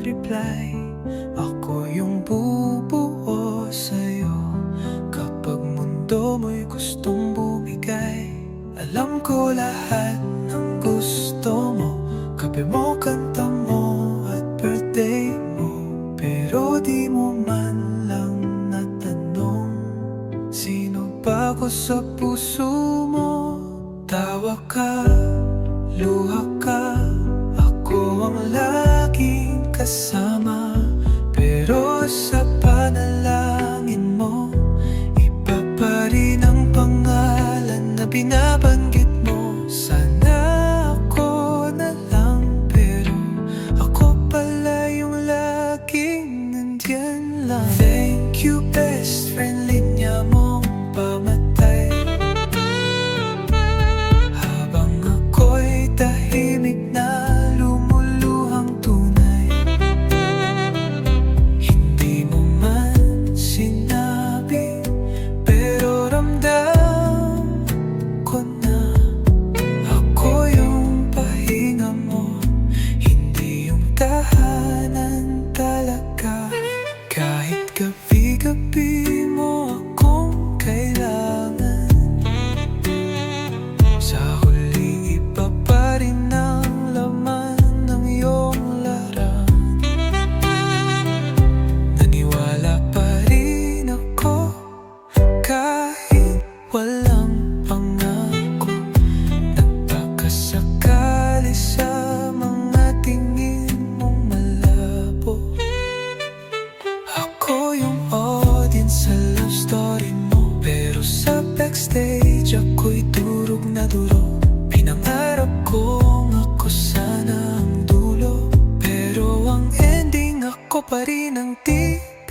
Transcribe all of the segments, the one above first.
reply Ako yung bubuo sa'yo. Kapag mundo mo'y gustong bumigay Alam ko lahat ng gusto mo. Kape mo, kanta mo at birthday mo. Pero di mo man lang natanong Sino ba ko sa puso mo? Tawa ka, luha ka kasama Pero sa panalangin mo Iba pa rin ang pangalan na binabanggit mo. Sana ako na lang Pero ako pala yung laging nandyan lang. Thank you best friend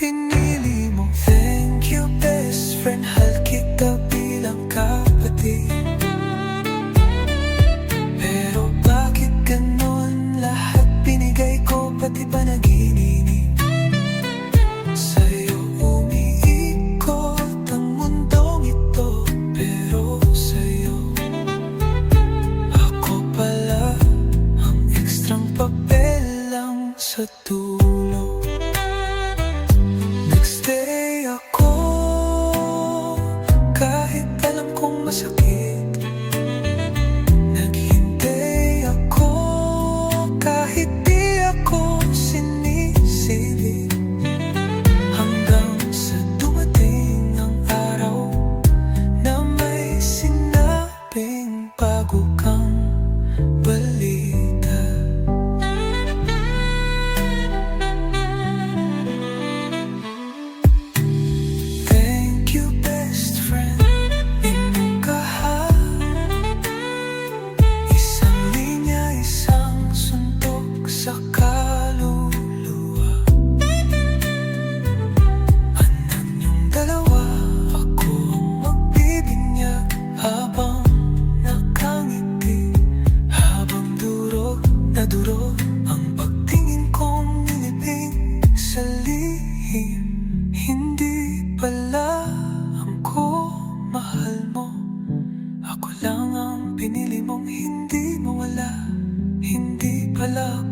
pinili mo. Thank you best friend, hal kita bilang kapatid. Pero bakit ganon? Lahat binigay ko pati ba naginini Sa'yo umiikot ang mundong ito. Pero sa'yo Ako pala ang ekstrang papel lang sa pala ang ko mahal mo. Ako lang ang pinili mong hindi mawala. Hindi pala